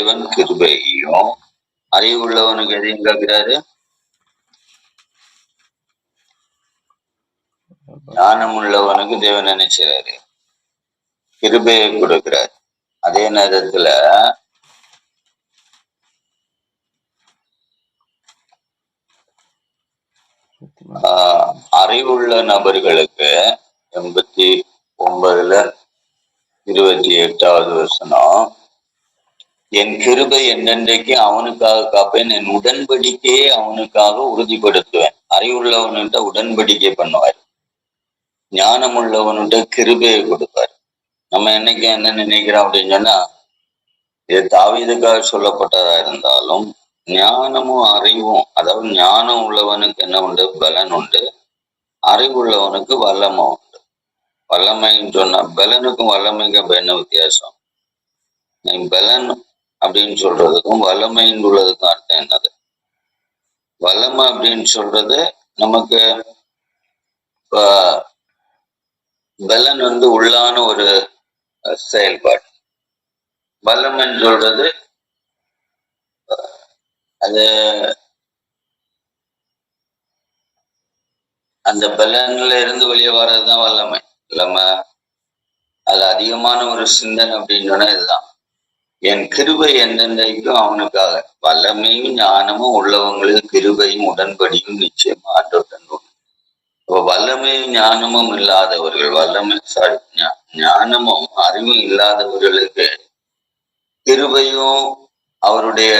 உள்ளவனுக்கும் தேவன் கிருபையும் அறிவுள்ளவனுக்கு எதையும் கேட்கிறாரு ஞானம் உள்ளவனுக்கு தேவன் நினைச்சாரு கிருபையை கொடுக்கிறார். அதே நேரத்துல ஆஹ், அறிவுள்ள நபர்களுக்கு எண்பத்தி ஒன்பதுல இருபத்தி எட்டாவது வருஷம் என் கிருபை என்னென்றைக்கு அவனுக்காக காப்பேன் என் உடன்படிக்கையை அவனுக்காக உறுதிப்படுத்துவேன். அறிவுள்ளவன்கிட்ட உடன்படிக்கை பண்ணுவார். ஞானம் உள்ளவன்கிட்ட கிருபையை கொடுப்பார். நம்ம என்னைக்கு என்ன நினைக்கிறோம் அப்படின்னு சொன்னா இது தாவீதுக்காக சொல்லப்பட்டதா இருந்தாலும் ஞானமும் அறிவும் அதாவது ஞானம் உள்ளவனுக்கு என்ன உண்டு? பலன் உண்டு. அறிவுள்ளவனுக்கு வல்லமை உண்டு. வல்லமைன்னு சொன்னா பலனுக்கும் வல்லமைக்கும் என்ன வித்தியாசம்? பலன் அப்படின்னு சொல்றதுக்கும் வல்லமைன்னு உள்ளதுக்கும் அர்த்தம் என்னது? வல்லமை அப்படின்னு சொல்றது நமக்கு இப்ப பலன் வந்து உள்ளான ஒரு செயல்பாடு. வல்லமைன்னு சொல்றது அது அந்த பலன்ல இருந்து வெளியே வர்றதுதான் வல்லமை. இல்லாம அது அதிகமான ஒரு சிந்தனை அப்படின்னு சொன்னா இதுதான். என் கிருபை என்னென்னைக்கும் அவனுக்காக. வல்லமையும் ஞானமும் உள்ளவங்களுக்கு கிருபையும் உடன்படியும் நிச்சயமா ஆண்டவர் இப்போ வல்லமையும் ஞானமும் இல்லாதவர்கள் வல்லமை சாரி ஞானமும் அறிவும் இல்லாதவர்களுக்கு கிருபையும் அவருடைய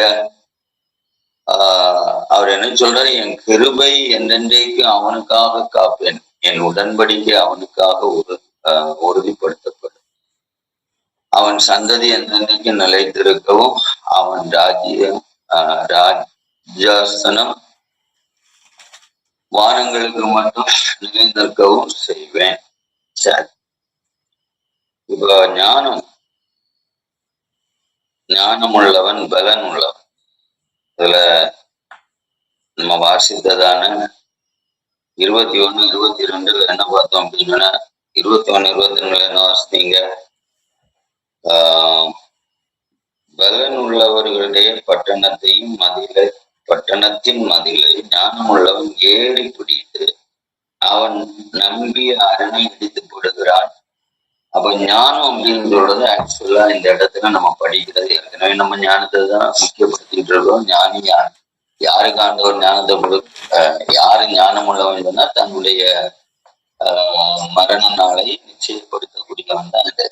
ஆஹ் அவர் என்ன சொல்றாரு? என் கிருபை என்றென்றைக்கு அவனுக்காக காப்பேன். என் உடன்படிக்கை அவனுக்காக உறு ஆஹ் உறுதிப்படுத்தப்படும். அவன் சந்ததி என்றென்றைக்கு நிலைத்திருக்கவும் அவன் ராஜ்ய ராஜாசனம் வானங்களுக்கு மட்டும் நிலைநிற்கவும் செய்வேன். சரி. இப்போ ஞானம். ஞானம் உள்ளவன் பலன் உள்ளவன் இதுல நம்ம வாசித்ததான இருபத்தி ஒண்ணு இருபத்தி ரெண்டுல என்ன பார்த்தோம் அப்படின்னா இருபத்தி ஒண்ணு இருபத்தி ரெண்டுல என்ன வாசித்தீங்க? பலன் உள்ளவர்களுடைய பட்டணத்தையும் மதிலை பட்டணத்தின் மதிலை ஞானமுள்ளவன் ஏறி பிடித்து அவன் நம்பிய அரணை இடித்து போடுகிறான். அப்ப ஞானம் அப்படின்னு சொல்றது ஆக்சுவலா இந்த இடத்துல நம்ம படிக்கிறது ஏற்கனவே நம்ம ஞானத்தை தான் முக்கியப்படுத்திட்டு இருக்கோம் ஞானி யார்? யாருக்கு ஆண்டவர் ஞானத்தை கொடு யாரு ஞானம் உள்ளவன் சொன்னா தன்னுடைய ஆஹ் மரண நாளை நிச்சயப்படுத்தக்கூடியவன் தான் இது.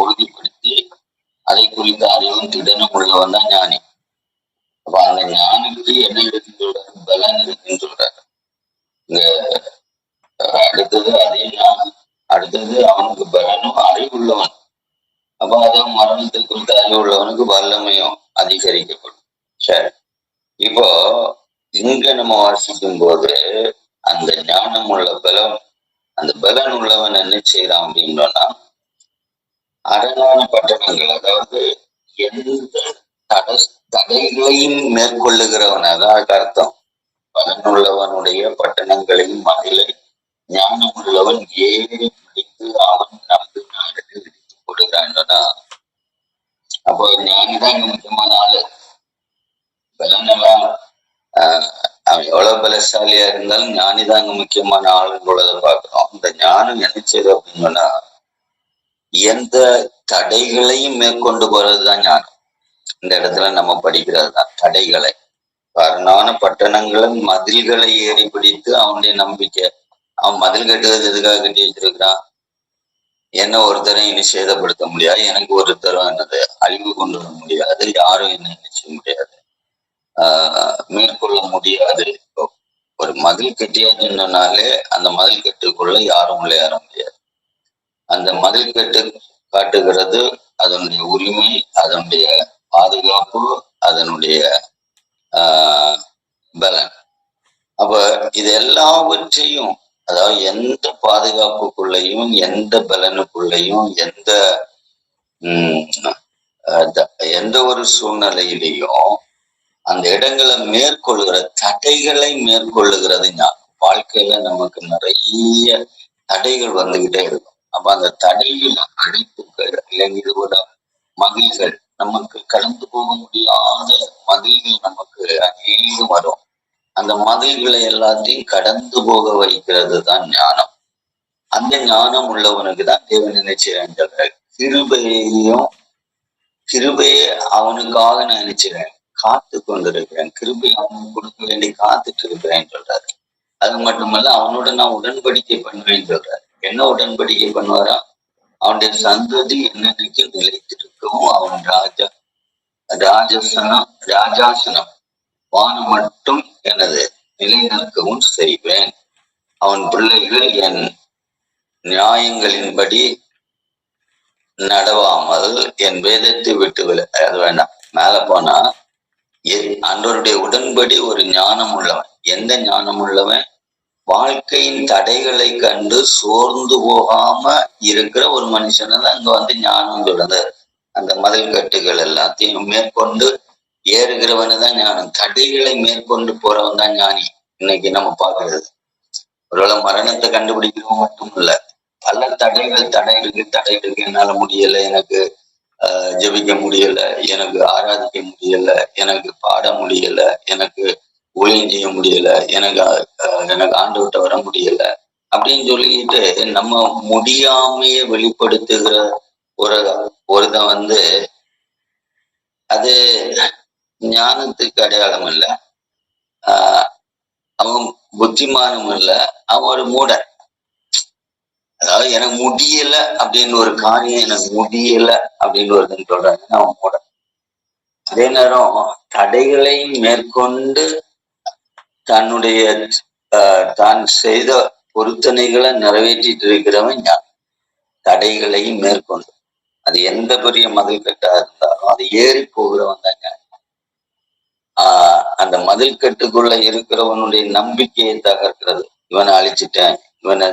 உறுதிப்படுத்தி அதை குறித்த அறிவும் திடனும் உள்ளவன் தான் ஞானி. அப்ப அந்த ஞானிக்கு என்ன இருக்குன்னு பலன் இருக்குன்னு சொல்றாரு அடுத்தது அதே ஞானம் அடுத்தது அவனுக்கு பலனும் அறிவுள்ளவன். அப்ப அதான் மரணத்தை குறித்த அறிவுள்ளவனுக்கு வல்லமையும் அதிகரிக்கப்படும். சரி. இப்போ இங்க நம்ம வாசிக்கும் போது அந்த ஞானம் உள்ள பலம் அந்த பலன் உள்ளவன் என்ன செய்யறான் அப்படின்னா அரணான பட்டணங்கள் அதாவது எந்த தட தடைகளையும் மேற்கொள்ளுகிறவன். அதான் அர்த்தம். பலனுள்ளவனுடைய பட்டணங்களையும் மதிலை ஞானம் உள்ளவன் ஏறி பிடித்து அவன் நம்பி நாடுகள் இடித்து கொடுக்கிறான்னா அப்போ ஞானிதான் முக்கியமான ஆளு. பலனெல்லாம் அவன் எவ்வளவு பலசாலியா இருந்தாலும் ஞானிதாங்க இங்க முக்கியமான ஆளுன்றத பாக்குறோம் இந்த ஞானம் நினைச்சது அப்படின்னு சொன்னா எந்த தடைகளையும் மேற்கொண்டு போறதுதான் ஞானம். இந்த இடத்துல நம்ம படிக்கிறது தான் தடைகளை. காரணமான பட்டணங்களும் மதில்களை ஏறி பிடித்து அவனுடைய நம்பிக்கை. அவன் மதில் கட்டுறது எதுக்காக கட்டி வச்சிருக்கிறான்? என்ன ஒருத்தரும் இனி சேதப்படுத்த முடியாது? எனக்கு ஒருத்தரும் என்னது அழிவு கொண்டு வர முடியாது. யாரும் என்ன என்ன செய்ய முடியாது. ஆஹ் மேற்கொள்ள முடியாது. ஒரு மதில் கட்டியாச்சுன்னாலே அந்த மதில் கட்டுக்குள்ள யாரும் விளையாட முடியாது. அந்த மதில் கட்டு காட்டுகிறது. அதனுடைய உரிமை அதனுடைய பாதுகாப்பு அதனுடைய ஆஹ் பலன். அப்ப இது எல்லாவற்றையும் அதாவது எந்த பாதுகாப்புக்குள்ளேயும் எந்த பலனுக்குள்ளேயும் எந்த த- எந்த ஒரு சூழ்நிலையிலையும் அந்த இடங்களை மேற்கொள்கிற தடைகளை மேற்கொள்ளுகிறது ஞானம் வாழ்க்கையில நமக்கு நிறைய தடைகள் வந்துகிட்டே இருக்கும். அப்ப அந்த தடைகள் அடைப்புகள் இல்லைங்க மதில்கள். நமக்கு கடந்து போக முடியாத மதில்கள் நமக்கு அநேகம் வரும். அந்த மதில்களை எல்லாத்தையும் கடந்து போக வைக்கிறது தான் ஞானம். அந்த ஞானம் உள்ளவனுக்கு தான் தேவன் நினைச்சிறேன் கிருபையையும் கிருபையை அவனுக்காக நான் நினைச்சிறேன் காத்து கொண்டிருக்கிறேன். கிருபை அவனுக்கு கொடுக்க வேண்டி காத்துட்டு இருக்கிறேன் சொல்றாரு. அது மட்டுமல்ல அவனோட நான் உடன்படிக்கை பண்ணுவேன் சொல்றாரு. என்ன உடன்படிக்கை பண்ணுவாரா அவனுடைய சந்ததி என்னன்னைக்கு நிலைத்திருக்கவும் அவன் ராஜா. ராஜசனம் ராஜாசனம். வானம் மட்டும் எனது நிலைநிற்கவும் செய்வேன். அவன் பிள்ளைகள் என் நியாயங்களின்படி நடவாமல் என் வேதத்தை விட்டு வில அது வேண்டாம் மேல போனா எ- உடன்படி ஒரு ஞானம் உள்ளவன் எந்த ஞானம் உள்ளவன் வாழ்க்கையின் தடைகளை கண்டு சோர்ந்து போகாம இருக்கிற ஒரு மனுஷனை தான் அங்க வந்து ஞானம் சொல்றது. அந்த மதில் கட்டுகள் எல்லாத்தையும் மேற்கொண்டு ஏறுகிறவனு தான் ஞானம். தடைகளை மேற்கொண்டு போறவன் தான் ஞானி. இன்னைக்கு நம்ம பாக்குறது ஒருவேளை மரணத்தை கண்டுபிடிக்கிறது மட்டும் இல்ல பல தடைகள் தடை இருக்கு தடை இருக்கு. என்னால முடியல எனக்கு ஆஹ் ஜெபிக்க முடியல எனக்கு ஆராதிக்க முடியல எனக்கு பாட முடியல எனக்கு ஊழியம் செய்ய முடியல எனக்கு எனக்கு ஆண்டு விட்ட வர முடியல அப்படின்னு சொல்லிட்டு நம்ம முடியாமைய வெளிப்படுத்துகிற ஒரு ஒருத்தன் வந்து அது ஞானத்துக்கு அடையாளம் இல்ல. ஆஹ் அவன் புத்திமானும் இல்ல. அவன் ஒரு மூடன் அதாவது எனக்கு முடியல அப்படின்னு ஒரு காரியம் எனக்கு முடியல அப்படின்னு ஒருத்தன் சொல்றாங்க அவன் மூடன் அதே நேரம் தடைகளை மேற்கொண்டு தன்னுடைய ஆஹ், தான் செய்த பொருத்தனைகளை நிறைவேற்றிட்டு இருக்கிறவன் ஞானி தடைகளையும் மேற்கொண்டு. அது எந்த பெரிய மதில் கட்டா இருந்தாலும் அது ஏறி போகிறவன் தான் ஞானி ஆஹ் அந்த மதில் கட்டுக்குள்ள இருக்கிறவனுடைய நம்பிக்கையை தகர்க்கிறது. இவனை அழிச்சிட்டேன் இவனை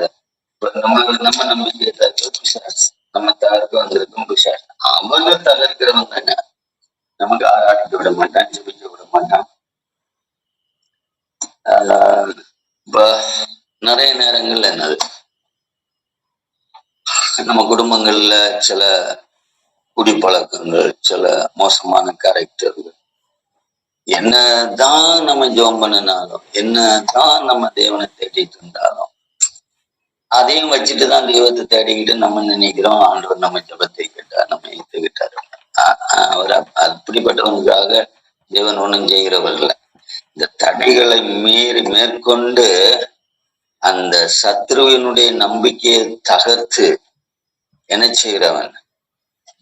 நம்ம நம்ம நம்பிக்கையை தகர்க்கிறது நம்ம தகர்க்க வந்திருக்கும் பிசாசு. அவனை தகர்க்கிறவன் தானே நமக்கு ஆராடிக்க விட மாட்டான் ஜெபிக்க விட மாட்டான். ஆகுது. இப்ப நிறைய நேரங்கள்ல என்னது நம்ம குடும்பங்கள்ல சில குடிப்பழக்கங்கள் சில மோசமான கேரக்டர்கள் என்னதான் நம்ம ஜோம் பண்ணினாலும் என்னதான் நம்ம தேவனை தேடிட்டு இருந்தாலும் அதையும் வச்சுட்டு தான் தெய்வத்தை தேடிக்கிட்டு நம்ம நினைக்கிறோம். ஆண்டவர் நம்ம ஜபத்தை கேட்டார் நம்ம ஏற்றுக்கிட்டார் அவர் அப்படிப்பட்டவங்களுக்காக அப்படிப்பட்டவனுக்காக தேவன் ஒண்ணும் செய்கிறவர்கள் இல்லை. இந்த தடைகளை மீறி மேற்கொண்டு அந்த சத்ருவினுடைய நம்பிக்கையை தகர்த்து என்ன செய்கிறவன்?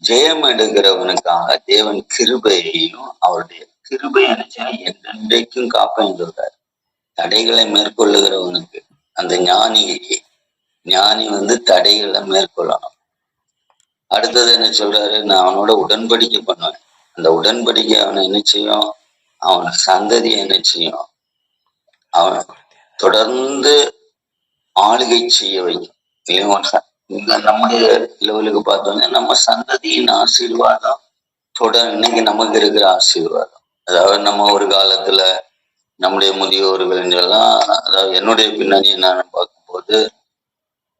ஜெயம் எடுக்கிறவனுக்காக தேவன் கிருபையையும் அவருடைய கிருபை நினைச்சா என்றென்றைக்கும் காப்பேன் சொல்றார் தடைகளை மேற்கொள்ளுகிறவனுக்கு அந்த ஞானிக்கு ஞானி வந்து தடைகளை மேற்கொள்ளணும். அடுத்தது என்ன சொல்றாரு? நான் அவனோட உடன்படிக்கை பண்ணுவேன். அந்த உடன்படிக்கை அவனை என்ன செய்யும்? அவன் சந்ததி என்ன செய்யும்? அவன் தொடர்ந்து ஆளுகை செய்ய வைக்கும். இந்த நம்முடைய லெவலுக்கு பார்த்தோம்னா நம்ம சந்ததியின் ஆசீர்வாதம் தொடர் இன்னைக்கு நமக்கு இருக்கிற ஆசீர்வாதம். அதாவது நம்ம ஒரு காலத்துல நம்முடைய முதியோர்கள் எல்லாம் அதாவது என்னுடைய பின்னணி நான் பார்க்கும்போது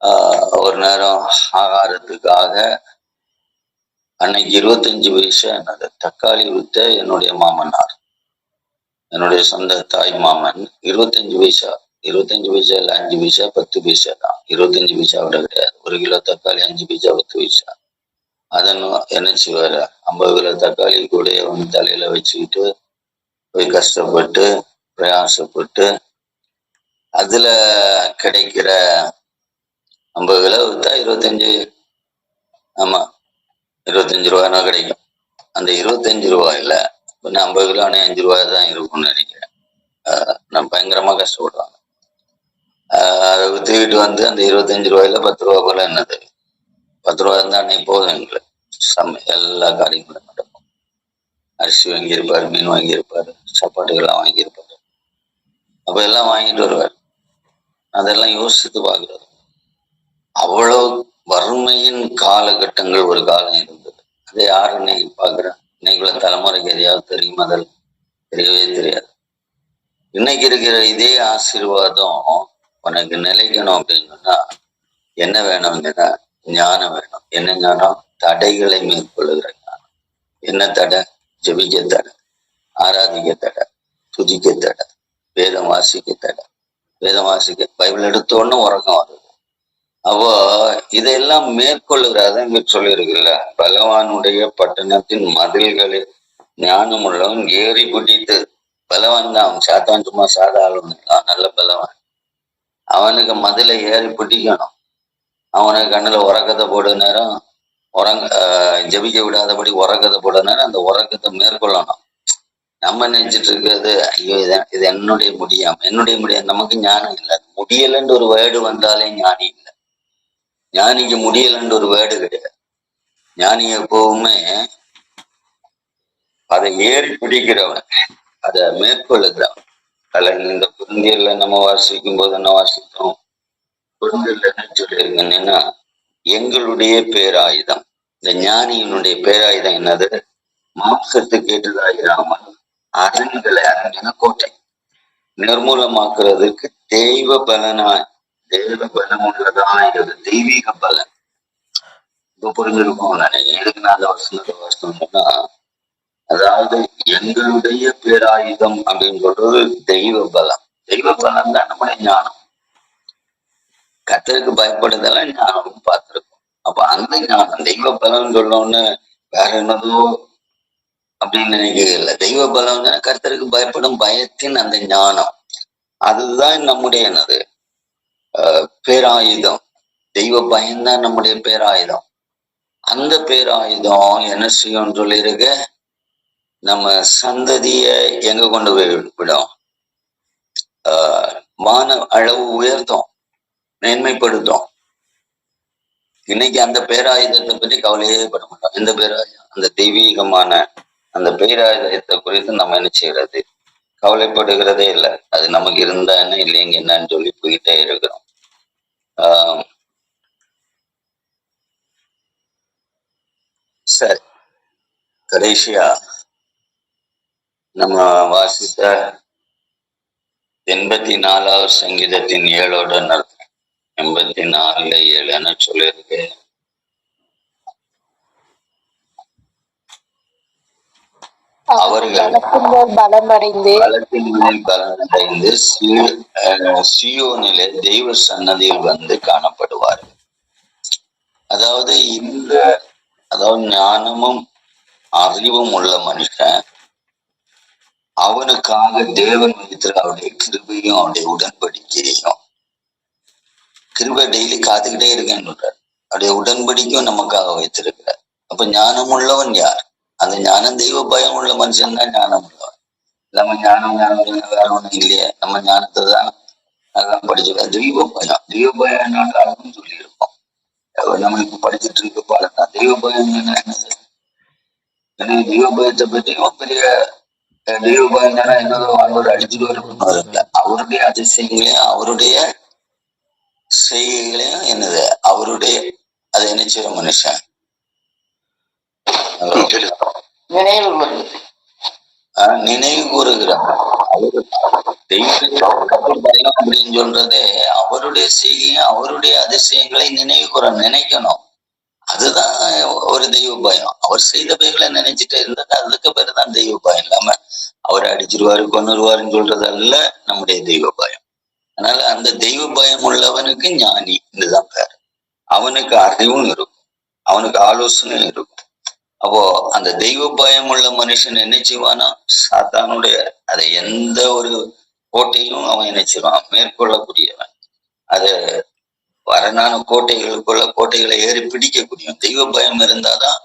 ஆஹ் ஒரு நேரம் ஆகாரத்துக்காக அன்னைக்கு இருபத்தஞ்சு வயசு என்னது? தக்காளி வித்த என்னுடைய மாமனார். என்னுடைய சொந்த தாய் மாமன் இருபத்தஞ்சு பைசா இருபத்தஞ்சு பைசா இல்லை அஞ்சு பைசா பத்து பைசா தான். இருபத்தஞ்சு பைசா விட கிடையாது. ஒரு கிலோ தக்காளி அஞ்சு பைசா பத்து பைசா. அதன் என்ன செய்வார் ஐம்பது கிலோ தக்காளி கூட வந்து தலையில வச்சுக்கிட்டு போய் கஷ்டப்பட்டு பிரயாசப்பட்டு அதுல கிடைக்கிற ஐம்பது கிலோ வித்தா இருபத்தஞ்சு. ஆமா இருபத்தஞ்சு ரூபாய்னா கிடைக்கும். அந்த இருபத்தஞ்சு ரூபாயில இப்ப ஐம்பது கிலோ ஆனால் அஞ்சு ரூபாய் தான் இருக்கும்னு நினைக்கிறேன். ஆஹ் நான் பயங்கரமா கஷ்டப்படுவாங்க. ஆஹ் அதை வித்துக்கிட்டு வந்து அந்த இருபத்தஞ்சு ரூபாயில பத்து ரூபா போல என்னது? பத்து ரூபா இருந்தால் அன்னைக்கு போதும் எங்களுக்கு. சம எல்லா காரியங்களும் நடக்கும். அரிசி வாங்கியிருப்பாரு மீன் வாங்கியிருப்பார் சாப்பாடுகள்லாம் வாங்கியிருப்பாரு. அப்ப எல்லாம் வாங்கிட்டு வருவார். அதெல்லாம் யோசித்து பார்க்கறது. அவ்வளவு வறுமையின் காலகட்டங்கள் ஒரு காலம் இருந்தது. அதை யாரு இன்னைக்கு உள்ள தலைமுறைக்கு எதையாவது தெரியுமா அதில் தெரியவே தெரியாது. இன்னைக்கு இருக்கிற இதே ஆசீர்வாதம் உனக்கு நிலைக்கணும் அப்படின்னு சொன்னா என்ன வேணும்னா ஞானம் வேணும். என்ன ஞானம்? தடைகளை மேற்கொள்ளுகிற ஞானம். என்ன தடை? ஜபிக்க தடை ஆராதிக்க தடை துதிக்க தடை வேதம் வாசிக்க தடை வேதம் வாசிக்க பைபிள் எடுத்த உடனே உறக்கம் வருது. அப்போ இதையெல்லாம் மேற்கொள்ளுகிறாத இங்க சொல்லியிருக்குல்ல பலவானுடைய பட்டணத்தின் மதில்களில் ஞானம் உள்ளவன் ஏறி பிடித்து பலவான் தான் அவன் சாத்தான் சும்மா சாதா அவன் நல்ல பலவான் அவனுக்கு மதில ஏறி பிடிக்கணும் அவனுக்கு கண்ணுல உறக்கத்தை போட நேரம் உறங்க ஜபிக்க ஜெபிக்க விடாதபடி உறக்கத்தை போட நேரம் அந்த உறக்கத்தை மேற்கொள்ளணும். நம்ம நினைச்சிட்டு இருக்கிறது ஐயோ இது இது என்னுடைய முடியாம என்னுடைய முடியாது நமக்கு ஞானம் இல்லை. முடியலன்னு ஒரு வேர்டு வந்தாலே ஞானி இல்லை. ஞானிக்கு முடியலன்ற ஒரு வேர்டு கிடையாது. ஞானி எப்பவுமே அதை ஏறி பிடிக்கிறவன் அதை மேற்கொள்ளுகிறவன் அதில் இந்த புரிந்தியல்ல நம்ம வாசிக்கும் போது என்ன வாசித்தோம்? குருந்தியல்ல என்ன சொல்லியிருங்கன்னா எங்களுடைய பேராயுதம். இந்த ஞானியினுடைய பேராயுதம் என்னது? மாம்சத்துக்கு ஏற்றதாயிராமல் அரண்களை அரண்ன கோட்டை நிர்மூலமாக்குறதுக்கு தெய்வ பலனாய் தெய்வ பலம் உள்ளதாயிருக்கு தெய்வீக பலன் இப்ப புரிஞ்சிருக்கும். நினைக்கிறேன் எதுக்கு நான் அந்த சொன்னா அதாவது எங்களுடைய பேராயுதம் அப்படின்னு சொல்றது தெய்வ பலம். தெய்வ பலம் தான் நம்முடைய ஞானம். கத்தருக்கு பயப்படுதெல்லாம் ஞானம் பார்த்திருக்கோம். அப்ப அந்த ஞானம் தெய்வ பலம் சொல்லணும்னு வேற என்னதோ அப்படின்னு நினைக்கல தெய்வ பலம் கர்த்தருக்கு பயப்படும் பயத்தின் அந்த ஞானம். அதுதான் நம்முடைய என்னது பேராயுதம். தெய்வ பயம்தான் நம்முடைய பேராயுதம். அந்த பேராயுதம் என்ன செய்யும் சொல்லியிருக்க? நம்ம சந்ததிய எங்க கொண்டு போய் விடும்? ஆஹ் மான அளவு உயர்த்தும். மேன்மைப்படுத்தும். இன்னைக்கு அந்த பேராயுதத்தை பற்றி கவலையே பட மாட்டோம். எந்த பேராயுதம் அந்த தெய்வீகமான அந்த பேராயுதத்தை குறித்து நம்ம என்ன செய்யறது கவலைப்படுகிறதே இல்லை. அது நமக்கு இருந்தா என்ன இல்லைங்க என்னன்னு சொல்லி போயிட்டே இருக்கிறோம். ஆஹ் சரி. கடைசியா நம்ம வாசித்த எண்பத்தி நாலாவது சங்கீதத்தின் ஏழோட நடத்துறேன் எண்பத்தி நாலுல ஏழுன்னு சொல்லியிருக்கேன் அவர்கள் பலமடைந்து அஹ் சியோனிலே தெய்வ சன்னதியில் வந்து காணப்படுவார்கள். அதாவது இந்த அதாவது ஞானமும் அறிவும் உள்ள மனுஷன் அவனுக்காக தேவன் வைத்திருக்க அவருடைய கிருபையும் அவருடைய உடன்படிக்கையும் கிருபை டெய்லி காத்துக்கிட்டே இருக்கேன்னு சொல்றார். அவருடைய உடன்படிக்கையும் நமக்காக வைத்திருக்கிறார். அப்ப ஞானம் உள்ளவன் யார்? அந்த ஞானம் தெய்வ பயம் உள்ள மனுஷன் தான் ஞானம். உள்ளவன் நம்ம ஞானம் ஞானம் வேற ஒண்ணும் இல்லையே. நம்ம ஞானத்தை தான் அதான் படிச்சிருக்கோம் தெய்வ பயம். தெய்வ பயம் அழகும் சொல்லியிருக்கோம். நம்ம இப்ப படிச்சுட்டு இருக்க பாடத்தான் தெய்வ பயம் என்னது எனக்கு தெய்வ பயத்தை பற்றி ஒரு பெரிய தெய்வ பயம் தானே என்னதோ வாழ்வர் அடிச்சுட்டு வரணும் அவருடைய அதிசயங்களையும் அவருடைய செய்கைகளையும் என்னது? அவருடைய அதை நினைச்சிடும் மனுஷன். நினைவு கொண்டு நினைவு கூறுகிறார். அவரு அப்படின்னு சொல்றதே அவருடைய செய்கையும் அவருடைய அதிசயங்களை நினைவு கூற நினைக்கணும். அதுதான் ஒரு தெய்வ பயம் அவர் செய்த பயிர்களை நினைச்சிட்டு இருந்தது அதுக்கு பேர் தான் தெய்வ பயம் இல்லாம அவரை அடிச்சிருவாரு கொன்னுருவாருன்னு சொல்றது அல்ல நம்முடைய தெய்வ பயம். அதனால அந்த தெய்வ பயம் உள்ளவனுக்கு ஞானி இதுதான் பேர். அவனுக்கு அறிவும் இருக்கும். அவனுக்கு ஆலோசனையும் இருக்கும். அப்போ அந்த தெய்வ பயம் உள்ள மனுஷன் என்ன செய்வானா சாத்தானுடைய அதை எந்த ஒரு கோட்டையிலும் அவன் என்ன செய்வான்? மேற்கொள்ளக்கூடியவன். அது வரனான கோட்டைகளுக்குள்ள கோட்டைகளை ஏறி பிடிக்கக்கூடியவன் தெய்வ பயம் இருந்தாதான்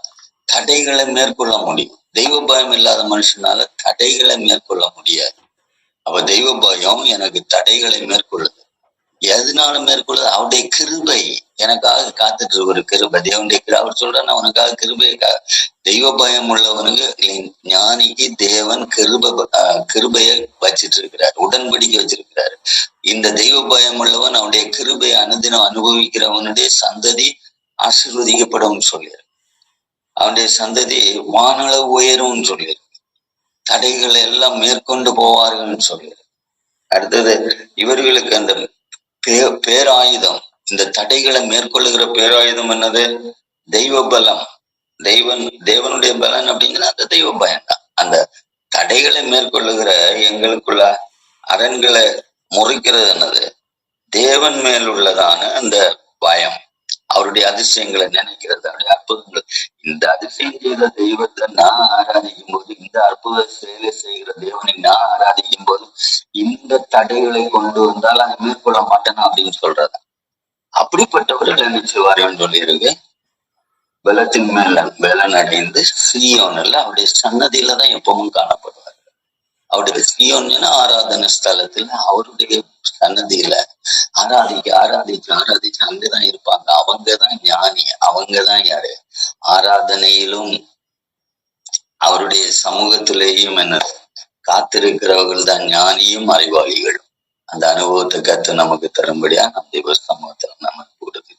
தடைகளை மேற்கொள்ள முடியும். தெய்வ பயம் இல்லாத மனுஷனால தடைகளை மேற்கொள்ள முடியாது. அப்ப தெய்வ பயம் எனக்கு தடைகளை மேற்கொள்ளுது. எதனால மேற்கொள்ளுது? அவருடைய கிருபை. எனக்காக காத்துட்டு ஒரு கிருபை. தேவனுடைய கிரு அவர் சொல்றாரு உனக்காக கிருபை தெய்வ பயம் உள்ளவனுக்கு ஞானிக்கு தேவன் கிருப கிருபைய வச்சிட்டு இருக்கிறார் உடன்படிக்கை வச்சிருக்கிறாரு. இந்த தெய்வ பயம் உள்ளவன் அவனுடைய கிருபையை அனுதினம் அனுபவிக்கிறவனுடைய சந்ததி ஆசிர்வதிக்கப்படும் சொல்லியிரு அவனுடைய சந்ததி வானளவு உயரும் சொல்லியிருக்கு. தடைகளை எல்லாம் மேற்கொண்டு போவார்கள்னு சொல்லியிரு அடுத்தது இவர்களுக்கு அந்த பே பேராயுதம். இந்த தடைகளை மேற்கொள்ளுகிற பேராயுதம் என்னது? தெய்வ பலம். தெய்வன் தேவனுடைய பலன் அப்படிங்கிறது அந்த தெய்வ பயம் தான் அந்த தடைகளை மேற்கொள்ளுகிற எங்களுக்குள்ள அரண்களை முறிக்கிறது என்னது? தேவன் மேல் உள்ளதான அந்த பயம். அவருடைய அதிசயங்களை நினைக்கிறது. அவருடைய அற்புதங்கள். இந்த அதிசயம் செய்த தெய்வத்தை நான் ஆராதிக்கும் போது இந்த அற்புத செயலை செய்கிற தேவனை நான் ஆராதிக்கும் போது இந்த தடைகளை கொண்டு வந்தால் அதை மேற்கொள்ள மாட்டேன் அப்படின்னு சொல்றது? அப்படிப்பட்டவர்கள் என்ன செய்வார்கள் சொல்லியிருக்கு. பலத்தின் மேல பலன் அடைந்து சியோனில் அவருடைய சன்னதியில தான் எப்பவும் காணப்படுவார். அவருடைய சியோன்னா ஆராதன ஸ்தலத்துல அவருடைய சன்னதியில ஆராதிக்க ஆராதிச்சு ஆராதிச்சு அங்கதான் இருப்பாங்க. அவங்கதான் ஞானி அவங்கதான் யாரு? ஆராதனையிலும் அவருடைய சமூகத்திலேயும் என்ன? காத்திருக்கிறவர்கள் தான் ஞானியும் அறிவாளிகளும். அந்த அனுபவத்தை கற்று நமக்கு தரும்படியா நம் தேவஸ்தமத்தில் நம்ம கொடுத்துச்சு